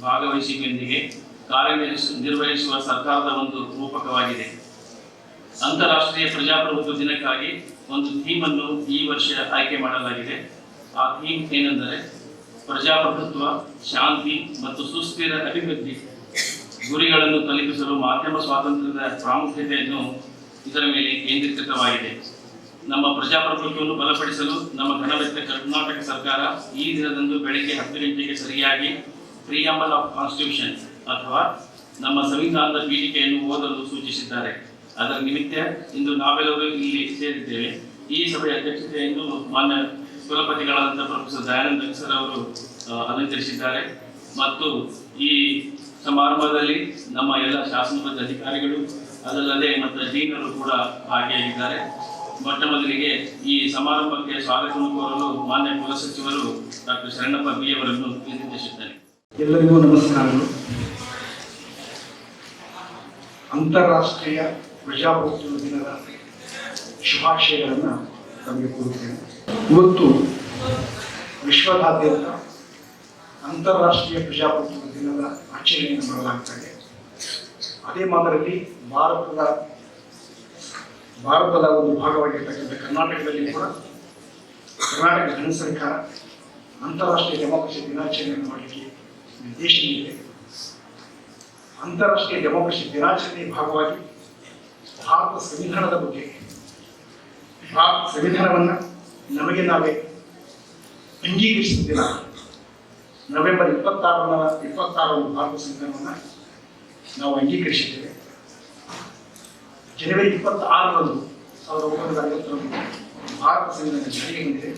ಭಾಗವಹಿಸುವಿಕೆಯೊಂದಿಗೆ ಕಾರ್ಯನಿರ್ವಹಿಸ ನಿರ್ವಹಿಸುವ ಸರ್ಕಾರದ ಒಂದು ರೂಪಕವಾಗಿದೆ. ಅಂತಾರಾಷ್ಟ್ರೀಯ ಪ್ರಜಾಪ್ರಭುತ್ವ ದಿನಕ್ಕಾಗಿ ಒಂದು ಥೀಮ್ ಅನ್ನು ಈ ವರ್ಷ ಆಯ್ಕೆ ಮಾಡಲಾಗಿದೆ. ಆ ಥೀಮ್ ಏನೆಂದರೆ ಪ್ರಜಾಪ್ರಭುತ್ವ, ಶಾಂತಿ ಮತ್ತು ಸುಸ್ಥಿರ ಅಭಿವೃದ್ಧಿ. ಗುರಿಗಳನ್ನು ತಲುಪಿಸಲು ಮಾಧ್ಯಮ ಸ್ವಾತಂತ್ರ್ಯದ ಪ್ರಾಮುಖ್ಯತೆಯನ್ನು ಇದರ ಮೇಲೆ ಕೇಂದ್ರೀಕೃತವಾಗಿದೆ. ನಮ್ಮ ಪ್ರಜಾಪ್ರಭುತ್ವವನ್ನು ಬಲಪಡಿಸಲು ನಮ್ಮ ಘನವೆತ್ತ ಕರ್ನಾಟಕ ಸರ್ಕಾರ ಈ ದಿನದಂದು ಬೆಳಗ್ಗೆ ಹತ್ತು ಗಂಟೆಗೆ ಸರಿಯಾಗಿ ಪ್ರಿಯಂಬಲ್ ಆಫ್ ಕಾನ್ಸ್ಟಿಟ್ಯೂಷನ್ ಅಥವಾ ನಮ್ಮ ಸಂವಿಧಾನದ ಪೀಠಿಕೆಯನ್ನು ಓದಲು ಸೂಚಿಸಿದ್ದಾರೆ. ಅದರ ನಿಮಿತ್ತ ಇಂದು ನಾವೆಲ್ಲರೂ ಇಲ್ಲಿ ಸೇರಿದ್ದೇವೆ. ಈ ಸಭೆಯ ಅಧ್ಯಕ್ಷತೆಯನ್ನು ಮಾನ್ಯ ಕುಲಪತಿಗಳಾದಂಥ ಪ್ರೊಫೆಸರ್ ದಯಾನಂದ ಸರ್ ಅವರು ಅಲಂಕರಿಸಿದ್ದಾರೆ. ಮತ್ತು ಈ ಸಮಾರಂಭದಲ್ಲಿ ನಮ್ಮ ಎಲ್ಲ ಶಾಸನಬದ್ಧ ಅಧಿಕಾರಿಗಳು, ಅದಲ್ಲದೆ ಮತ್ತು ಜೀನರು ಕೂಡ ಭಾಗಿಯಾಗಿದ್ದಾರೆ. ಮೊಟ್ಟ ಮೊದಲಿಗೆ ಈ ಸಮಾರಂಭಕ್ಕೆ ಸ್ವಾಗತವನ್ನು ಕೋರಲು ಮಾನ್ಯ ಕುಲಸಚಿವರು ಡಾಕ್ಟರ್ ಶರಣಪ್ಪ ಬಿ ಅವರನ್ನು ವಿನಂತಿಸುತ್ತೇನೆ ಎಲ್ಲರಿಗೂ ನಮಸ್ಕಾರಗಳು. ಅಂತಾರಾಷ್ಟ್ರೀಯ ಪ್ರಜಾಪ್ರಭುತ್ವ ದಿನದ ಶುಭಾಶಯಗಳನ್ನು ನಮಗೆ ಕೊಡುತ್ತೇನೆ. ಇವತ್ತು ವಿಶ್ವದಾದ್ಯಂತ ಅಂತಾರಾಷ್ಟ್ರೀಯ ಪ್ರಜಾಪ್ರಭುತ್ವ ದಿನದ ಆಚರಣೆಯನ್ನು ಮಾಡಲಾಗ್ತಾ ಇದೆ. ಅದೇ ಮಾದರಿಯಲ್ಲಿ ಭಾರತದ ಭಾರತದ ಒಂದು ಭಾಗವಾಗಿರ್ತಕ್ಕಂಥ ಕರ್ನಾಟಕದಲ್ಲಿ ಕೂಡ ಕರ್ನಾಟಕ ಜನ ಸರ್ಕಾರ ಅಂತಾರಾಷ್ಟ್ರೀಯ ಡೆಮಾಕ್ರಸಿ ದಿನಾಚರಣೆಯನ್ನು ಮಾಡಲಿಕ್ಕೆ ಇದೆ ಅಂತಾರಾಷ್ಟ್ರೀಯ ಡೆಮೋಕ್ರಸಿ ದಿನಾಚರಣೆಯ ಭಾಗವಾಗಿ ಭಾರತ ಸಂವಿಧಾನದ ಬಗ್ಗೆ, ಭಾರತ ಸಂವಿಧಾನವನ್ನು ನಮಗೆ ನಾವೇ ಅಂಗೀಕರಿಸಿದ ದಿನ ನವೆಂಬರ್ ಇಪ್ಪತ್ತಾರನ ಇಪ್ಪತ್ತಾರರಂದು ಭಾರತ ಸಂವಿಧಾನವನ್ನು ನಾವು ಅಂಗೀಕರಿಸಿದ್ದೇವೆ. ಜನವರಿ ಇಪ್ಪತ್ತಾರರಂದು ಸಾವಿರದ ಒಂಬೈನೂರ ಐವತ್ತರಂದು ಭಾರತ ಸಂವಿಧಾನ ಜಾರಿಗೆ ಬಂದಿದೆ.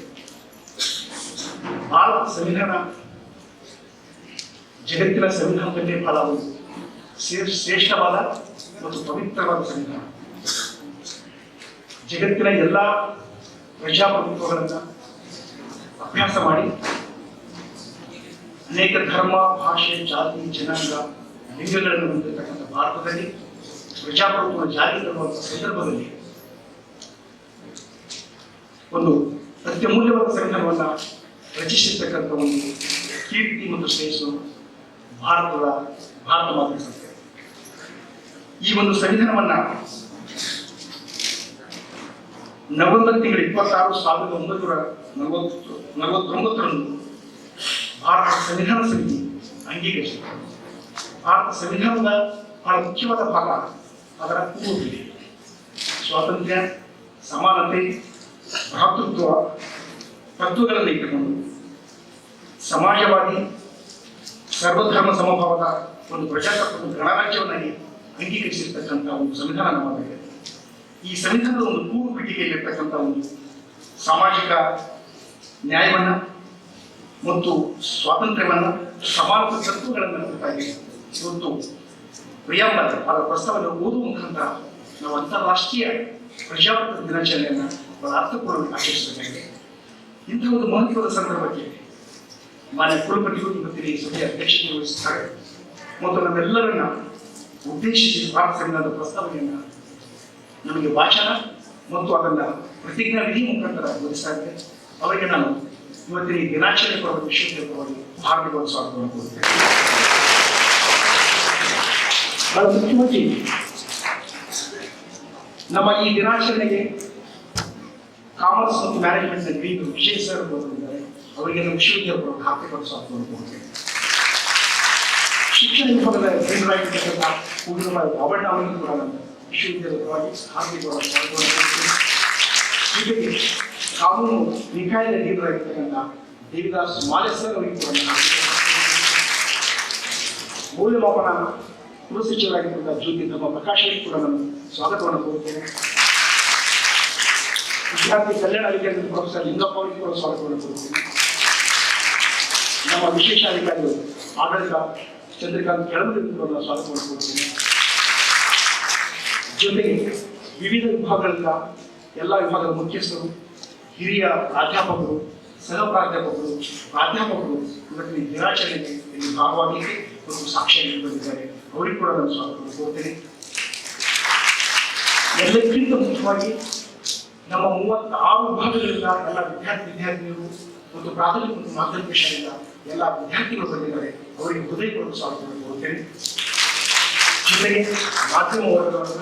ಭಾರತ ಸಂವಿಧಾನ ಜಗತ್ತಿನ ಸಂವಿಧಾನದಲ್ಲಿ ಒಂದು ಶ್ರೇಷ್ಠವಾದ ಮತ್ತು ಪವಿತ್ರವಾದ ಸಂವಿಧಾನ ಜಗತ್ತಿನ ಎಲ್ಲ ಪ್ರಜಾಪ್ರಭುತ್ವಗಳನ್ನು ಅಭ್ಯಾಸ ಮಾಡಿ ಅನೇಕ ಧರ್ಮ, ಭಾಷೆ, ಜಾತಿ, ಜನಾಂಗ, ಲಿಂಗಗಳನ್ನು ಹೊಂದಿರತಕ್ಕಂಥ ಭಾರತದಲ್ಲಿ ಪ್ರಜಾಪ್ರಭುತ್ವ ಜಾರಿ ತರುವಂತಹ ಸಂದರ್ಭದಲ್ಲಿ ಒಂದು ಅತ್ಯಮೂಲ್ಯವಾದ ಸಂವಿಧಾನವನ್ನು ರಚಿಸಿರ್ತಕ್ಕಂಥ ಒಂದು ಕೀರ್ತಿ ಮತ್ತು ಶ್ರೇಯಸ್ಸು. ಭಾರತದ ಭಾರತ ಮಾತೃ ಸಂಸ್ಥೆ. ಈ ಒಂದು ಸಂವಿಧಾನವನ್ನ ನವೆಂಬರ್ ತಿಂಗಳ ಇಪ್ಪತ್ತಾರು ಸಾವಿರದ ಒಂಬೈನೂರ ನಲವತ್ತು, ನಲವತ್ತೊಂಬತ್ತರಂದು ಭಾರತ ಸಂವಿಧಾನ ಸಮಿತಿ ಅಂಗೀಕರಿಸಿತು ಭಾರತ ಸಂವಿಧಾನದ ಬಹಳ ಮುಖ್ಯವಾದ ಭಾಗ ಅದರ ಪೂರ್ವವಿದೆ ಸ್ವಾತಂತ್ರ್ಯ, ಸಮಾನತೆ, ಭ್ರಾತೃತ್ವ, ತತ್ವಗಳನ್ನು ಇಟ್ಟುಕೊಂಡು ಸಮಾಜವಾದಿ ಸರ್ವಧರ್ಮ ಸಮಭಾವದ ಒಂದು ಪ್ರಜಾಪ್ರಭುತ್ವ ಗಣರಾಜ್ಯವನ್ನಾಗಿ ಅಂಗೀಕರಿಸಿರ್ತಕ್ಕಂಥ ಒಂದು ಸಂವಿಧಾನ ನಮ್ಮದಾಗಿದೆ ಈ ಸಂವಿಧಾನದ ಒಂದು ಮೂರು ಪೀಠಿಕೆಯಲ್ಲಿರ್ತಕ್ಕಂಥ ಒಂದು ಸಾಮಾಜಿಕ ನ್ಯಾಯವನ್ನ ಮತ್ತು ಸ್ವಾತಂತ್ರ್ಯವನ್ನ ಸಮಾನ ತತ್ವಗಳನ್ನು ಕುರಿತಾಗಿ ಇವತ್ತು ಪ್ರಿಯಾಂಬಲ್ ಅದರ ಪ್ರಸ್ತಾವನೆ ಓದುವಂತಹ ನಾವು ಅಂತಾರಾಷ್ಟ್ರೀಯ ಪ್ರಜಾಪ್ರಭುತ್ವ ದಿನಾಚರಣೆಯನ್ನು ಬಹಳ ಅರ್ಥಪೂರ್ಣವಾಗಿ ಆಚರಿಸಬೇಕಾಗಿದೆ. ಇಂತಹ ಒಂದು ಮಹತ್ವದ ಸಂದರ್ಭಕ್ಕೆ ಮಾನ್ಯ ಕುಲಪತಿಗಳು ಮತ್ತು ಈ ಸಭೆಯ ಅಧ್ಯಕ್ಷತೆ ವಹಿಸುತ್ತಾರೆ ಮತ್ತು ನಮ್ಮೆಲ್ಲರನ್ನ ಉದ್ದೇಶಿಸಿ ಸಂವಿಧಾನದ ಪ್ರಸ್ತಾವನೆಯನ್ನ ನಮಗೆ ಭಾಷಣ ಮತ್ತು ಅದನ್ನ ಪ್ರತಿಜ್ಞಾ ವಿಧಿ ಮುಖಾಂತರ ಬೋಧಿಸ್ತಾ ಇದೆ ಅವರಿಗೆ ನಾನು ಇವತ್ತಿನ ಈ ದಿನಾಚರಣೆ ಪರ್ವ ವಿಷಯದ ಪರವಾಗಿ ಹಾರ್ದಿಕವಾದ ಸ್ವಾಗತವನ್ನು ಕೋರುತ್ತೇನೆ ನಮ್ಮ ಈ ದಿನಾಚರಣೆಗೆ ಕಾಮರ್ಸ್ ಮತ್ತು ಮ್ಯಾನೇಜ್ಮೆಂಟ್ ಗ್ರೀನ್ ವಿಜಯ್ ಸರ್ ಅವರಿಗೆ ನಮ್ಮ ವಿಶ್ವವಿದ್ಯಾಲಯ ಹಾರ್ದಿಕವಾದ ಸ್ವಾಗತವನ್ನು ಕೋರುತ್ತೇನೆ ಶಿಕ್ಷಣ ವಿಭಾಗದ ಕೇಂದ್ರವಾಗಿರ್ತಕ್ಕಂಥ ಪೂರ್ಣಿಮಾ ಅವಣ್ಣ ಅವರಿಗೆ ಕೂಡ ನಾನು ವಿಶ್ವವಿದ್ಯಾಲಯದ ಪರವಾಗಿ ಹಾರ್ದಿಕವಾದ ಸ್ವಾಗತವನ್ನು ಕೋರುತ್ತೇನೆ ಜೊತೆಗೆ ಕಾನೂನು ನಿಕಾಯದ ಲೀಡರಾಗಿರ್ತಕ್ಕಂಥ ದೇವಿದಾಸ್ ಮಾಲೇಸರ್ ಅವರಿಗೆ ಕೂಡ ನಾನು ಮೌಲ್ಯಮಾಪನ ಕುಲಸಚಿವರಾಗಿರ್ತಕ್ಕಂಥ ಜ್ಯೋತಿ ಧರ್ಮ ಪ್ರಕಾಶ್ ಅವರಿಗೆ ಕೂಡ ನಾನು ಸ್ವಾಗತವನ್ನು ಕೋರುತ್ತೇನೆ. ವಿದ್ಯಾರ್ಥಿ ಕಲ್ಯಾಣ ಅಧಿಕಾರಿ ಪ್ರೊಫೆಸರ್ ಲಿಂಗಪ್ಪ ಅವರಿಗೆ ಕೂಡ ಸ್ವಾಗತವನ್ನು ಕೋರುತ್ತೇನೆ. ನಮ್ಮ ವಿಶೇಷ ಅಧಿಕಾರಿಗಳು. ಆಡಳಿತ, ಚಂದ್ರಕಾಂತ್ ಕೆಳಮನೆ ಸ್ವಾಗತ ಮಾಡಿಕೊಡ್ತೀನಿ ಕೊಡ್ತೀನಿ. ಜೊತೆಗೆ ವಿವಿಧ ವಿಭಾಗಗಳಿಂದ ಎಲ್ಲ ವಿಭಾಗದ ಮುಖ್ಯಸ್ಥರು, ಹಿರಿಯ ಪ್ರಾಧ್ಯಾಪಕರು, ಸಹ ಪ್ರಾಧ್ಯಾಪಕರು ಪ್ರಾಧ್ಯಾಪಕರು ಇವತ್ತಿನ ದಿನಾಚರಣೆಗೆ ಇಲ್ಲಿ ಭಾಗವಹಿಸಿ ಮತ್ತು ಸಾಕ್ಷಿಯಾಗಿ ಬಂದಿದ್ದಾರೆ ಅವರಿಗೆ ಕೂಡ ನಾನು ಸ್ವಾಗತ ಕೋರ್ತೇನೆ ಎಲ್ಲಕ್ಕಿಂತ ಮುಖ್ಯವಾಗಿ ನಮ್ಮ ಮೂವತ್ತಾರು ವಿಭಾಗಗಳಿಂದ ಎಲ್ಲ ವಿದ್ಯಾರ್ಥಿ ವಿದ್ಯಾರ್ಥಿನಿಯರು ಮತ್ತು ಪ್ರಾಥಮಿಕ ಮತ್ತು ಮಾಧ್ಯಮಿಕ ಶಾಲೆಯಿಂದ ಎಲ್ಲ ವಿದ್ಯಾರ್ಥಿಗಳು ಬಂದಿದ್ದಾರೆ. ಅವರಿಗೆ ಹೃದಯಪೂರ್ವಕ ಸ್ವಾಗತವನ್ನು ಕೋರುತ್ತೇನೆ ಜೊತೆಗೆ ಮಾಧ್ಯಮ ವರ್ಗವನ್ನು,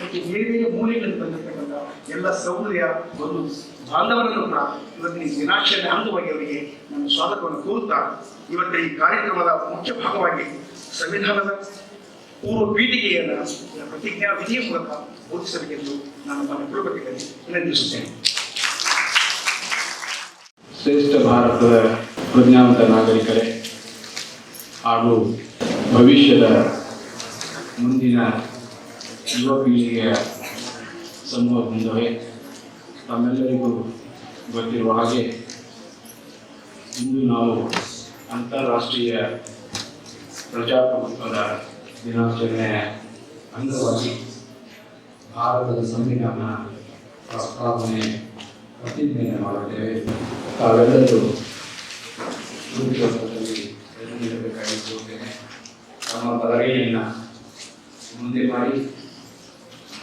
ಮತ್ತು ಬೇರೆ ಬೇರೆ ಮೂಲೆಗಳಿಂದ ಬಂದಿರತಕ್ಕಂಥ ಎಲ್ಲ ಸೌಂದರ್ಯ ಒಂದು ಬಾಂಧವರನ್ನು ಕೂಡ ಇವತ್ತಿನ ದಿನಾಚರಣೆ ಅಂಗವಾಗಿ ಅವರಿಗೆ ನನ್ನ ಸ್ವಾಗತವನ್ನು ಕೋರುತ್ತಾ, ಇವತ್ತ ಈ ಕಾರ್ಯಕ್ರಮದ ಮುಖ್ಯ ಭಾಗವಾಗಿ ಸಂವಿಧಾನದ ಪೂರ್ವ ಪೀಠಿಕೆಯನ್ನು ಪ್ರತಿಜ್ಞಾ ವಿಧಿಯ ಮೂಲಕ ಬೋಧಿಸಬೇಕೆಂದು ನಾನು ನನ್ನ ಕುಲಪತಿಗಳಲ್ಲಿ ವಿನಂತಿಸುತ್ತೇನೆ. ಶ್ರೇಷ್ಠ ಭಾರತದ ಪ್ರಜ್ಞಾವಂತ ನಾಗರಿಕರೇ ಹಾಗೂ ಭವಿಷ್ಯದ ಮುಂದಿನ ಯುವ ಪೀಳಿಗೆಯ ಸಮೂಹ ಬಂಧುವೆ, ತಮ್ಮೆಲ್ಲರಿಗೂ ಗೊತ್ತಿರುವ ಹಾಗೆ ಇಂದು ನಾವು ಅಂತಾರಾಷ್ಟ್ರೀಯ ಪ್ರಜಾಪ್ರಭುತ್ವದ ದಿನಾಚರಣೆಯ ಅಂಗವಾಗಿ ಭಾರತದ ಸಂವಿಧಾನ ಪ್ರಸ್ತಾವನೆ ಪ್ರತಿಜ್ಞೆ ಮಾಡುತ್ತೇವೆ. ತಾವೆಲ್ಲರೂ ರೂಪದಲ್ಲಿ ನೀಡಬೇಕಾಗಿ ಕೋರುತ್ತೇನೆ ತಮ್ಮ ಬಲಗೈಯನ್ನು ಮುಂದೆ ಮಾಡಿ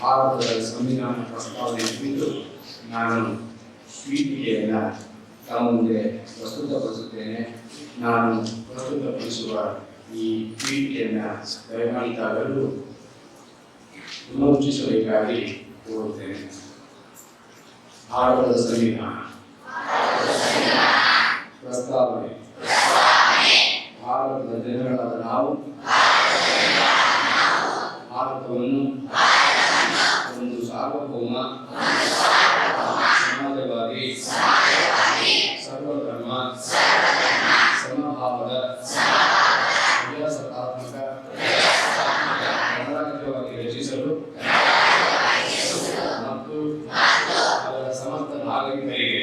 ಭಾರತದ ಸಂವಿಧಾನ ಪ್ರಸ್ತಾವನೆ ಕುರಿತು ನಾನು ಪೀಠಿಕೆಯನ್ನು ತಮ್ಮ ಮುಂದೆ ಪ್ರಸ್ತುತಪಡಿಸುತ್ತೇನೆ. ನಾನು ಪ್ರಸ್ತುತಪಡಿಸುವ ಈ ಪೀಠಿಕೆಯನ್ನು ದಯಮಾಡಿದಾಗಲೂ ಪುನರುಚ್ಚಿಸಬೇಕಾಗಿ ಕೋರುತ್ತೇನೆ. ಭಾರತದ ಸಂವಿಧಾನ. ಪ್ರಸ್ತಾವನೆ ಭಾರತದ ಜನಗಳಾದ ನಾವು ಭಾರತವನ್ನು ಒಂದು ಸಾರ್ವಭೌಮ ಸಮಾಜವಾದಿ ಸರ್ವಧರ್ಮ ಸಮಭಾವದ ಪ್ರಜಾಸತ್ತಾತ್ಮಕ ಗಣರಾಜ್ಯವಾಗಿ ರಚಿಸಲು ಮತ್ತು ಅದರ ಸಮಸ್ತ ನಾಗರಿಕರಿಗೆ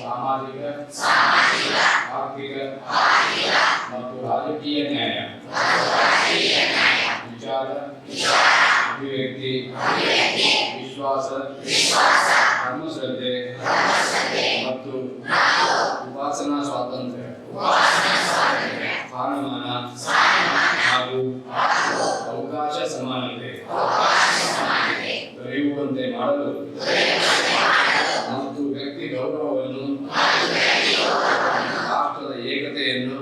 ಸಾಮಾಜಿಕ ಆರ್ಥಿಕ ಮತ್ತು ರಾಜಕೀಯ ನ್ಯಾಯ ವಿಚಾರ ಅಭಿವ್ಯಕ್ತಿ ವಿಶ್ವಾಸ ಧರ್ಮಶ್ರದ್ಧೆ ಮತ್ತು ಉಪಾಸನಾ ಸ್ವಾತಂತ್ರ್ಯ ಸ್ಥಾನಮಾನ ಹಾಗೂ ಅವಕಾಶ ಸಮಾನತೆ ದೊರೆಯುವಂತೆ ಮಾಡಲು ಮತ್ತು ವ್ಯಕ್ತಿ ಗೌರವವನ್ನು ರಾಷ್ಟ್ರದ ಏಕತೆಯನ್ನು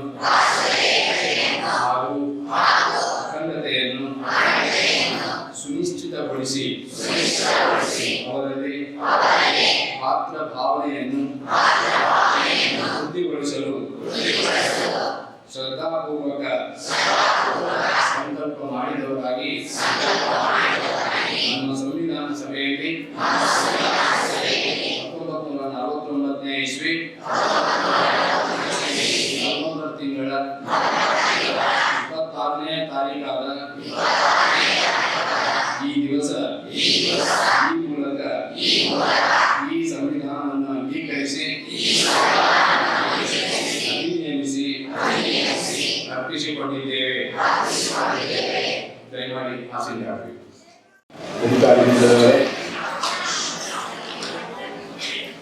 ಹಾಗೂ ಅಖಂಡತೆಯನ್ನು ಸುನಿಶ್ಚಿತಗೊಳಿಸಿ ಅವರಲ್ಲಿ ಆತ್ಮ ಭಾವನೆಯನ್ನು ವೃದ್ಧಿಗೊಳಿಸಲು ಶ್ರದ್ಧಾಪೂರ್ವಕ ಸಂಕಲ್ಪ ಮಾಡಿದವರಾಗಿ ನಮ್ಮ ಸಂವಿಧಾನ ಸಭೆಯಲ್ಲಿ ಹತ್ತೊಂಬತ್ತು ನೂರ ನಲವತ್ತೊಂಬತ್ತನೇ ಇಸ್ವಿ ಅರ್ಪಿಸಿಕೊಂಡಿದ್ದೇವೆ ದಯಮಾಡಿ ಅಧಿಕಾರಿಗಳಿದ್ದಾರೆ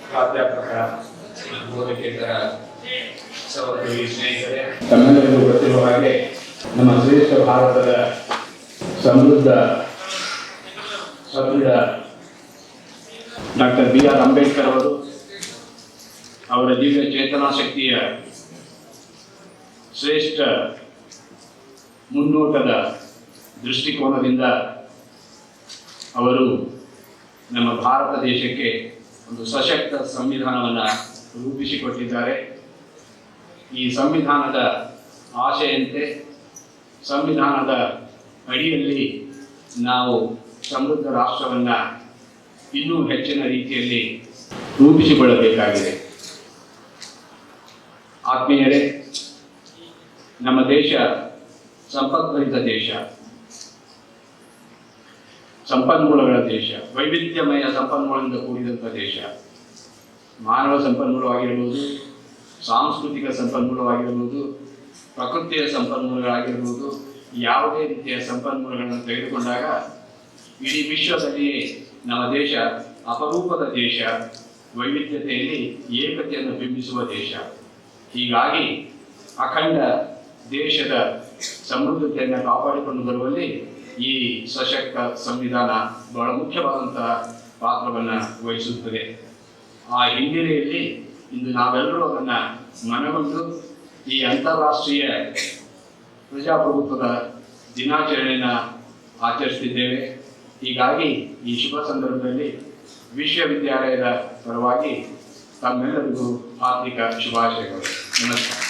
ಪ್ರಾಧ್ಯಾಪಕ ಬೋಧಕೇತರ ಸಹೋದರಿ ಸ್ನೇಹಿತರೆ ತಮ್ಮೆಲ್ಲರಿಗೂ ಗೊತ್ತಿರುವ ಹಾಗೆ ನಮ್ಮ ಶ್ರೇಷ್ಠ ಭಾರತದ ಸಮೃದ್ಧ ಸದೃಢ ಡಾಕ್ಟರ್ ಬಿ ಆರ್ ಅಂಬೇಡ್ಕರ್ ಅವರು ಅವರ ದಿವ್ಯ ಚೇತನಾ ಶಕ್ತಿಯ ಶ್ರೇಷ್ಠ ಮುನ್ನೋಟದ ದೃಷ್ಟಿಕೋನದಿಂದ ಅವರು ನಮ್ಮ ಭಾರತ ದೇಶಕ್ಕೆ ಒಂದು ಸಶಕ್ತ ಸಂವಿಧಾನವನ್ನು ರೂಪಿಸಿಕೊಟ್ಟಿದ್ದಾರೆ. ಈ ಸಂವಿಧಾನದ ಆಶೆಯಂತೆ, ಸಂವಿಧಾನದ ಅಡಿಯಲ್ಲಿ ನಾವು ಸಮೃದ್ಧ ರಾಷ್ಟ್ರವನ್ನು ಇನ್ನೂ ಹೆಚ್ಚಿನ ರೀತಿಯಲ್ಲಿ ರೂಪಿಸಿಕೊಳ್ಳಬೇಕಾಗಿದೆ. ಆತ್ಮೀಯರೇ ನಮ್ಮ ದೇಶ ಸಂಪತ್ಭರಿತ ದೇಶ, ಸಂಪನ್ಮೂಲಗಳ ದೇಶ, ವೈವಿಧ್ಯಮಯ ಸಂಪನ್ಮೂಲದಿಂದ ಕೂಡಿದಂಥ ದೇಶ. ಮಾನವ ಸಂಪನ್ಮೂಲವಾಗಿರ್ಬೋದು, ಸಾಂಸ್ಕೃತಿಕ ಸಂಪನ್ಮೂಲವಾಗಿರ್ಬೋದು, ಪ್ರಕೃತಿಯ ಸಂಪನ್ಮೂಲಗಳಾಗಿರ್ಬೋದು, ಯಾವುದೇ ರೀತಿಯ ಸಂಪನ್ಮೂಲಗಳನ್ನು ತೆಗೆದುಕೊಂಡಾಗ ಇಡೀ ವಿಶ್ವದಲ್ಲಿಯೇ ನಮ್ಮ ದೇಶ ಅಪರೂಪದ ದೇಶ, ವೈವಿಧ್ಯತೆಯಲ್ಲಿ ಏಕತೆಯನ್ನು ಬಿಂಬಿಸುವ ದೇಶ. ಹೀಗಾಗಿ ಅಖಂಡ ದೇಶದ ಸಮೃದ್ಧತೆಯನ್ನು ಕಾಪಾಡಿಕೊಂಡು ಬರುವಲ್ಲಿ ಈ ಸಶಕ್ತ ಸಂವಿಧಾನ ಬಹಳ ಮುಖ್ಯವಾದಂತಹ ಪಾತ್ರವನ್ನು ವಹಿಸುತ್ತದೆ. ಆ ಹಿನ್ನೆಲೆಯಲ್ಲಿ ಇಂದು ನಾವೆಲ್ಲರೂ ಅದನ್ನು ಮನಗೊಂಡು ಈ ಅಂತಾರಾಷ್ಟ್ರೀಯ ಪ್ರಜಾಪ್ರಭುತ್ವದ ದಿನಾಚರಣೆಯನ್ನು ಆಚರಿಸ್ತಿದ್ದೇವೆ. ಹೀಗಾಗಿ ಈ ಶುಭ ಸಂದರ್ಭದಲ್ಲಿ ವಿಶ್ವವಿದ್ಯಾಲಯದ ಪರವಾಗಿ ತಮ್ಮೆಲ್ಲರಿಗೂ ಹಾರ್ದಿಕ ಶುಭಾಶಯಗಳು. ನಮಸ್ಕಾರ.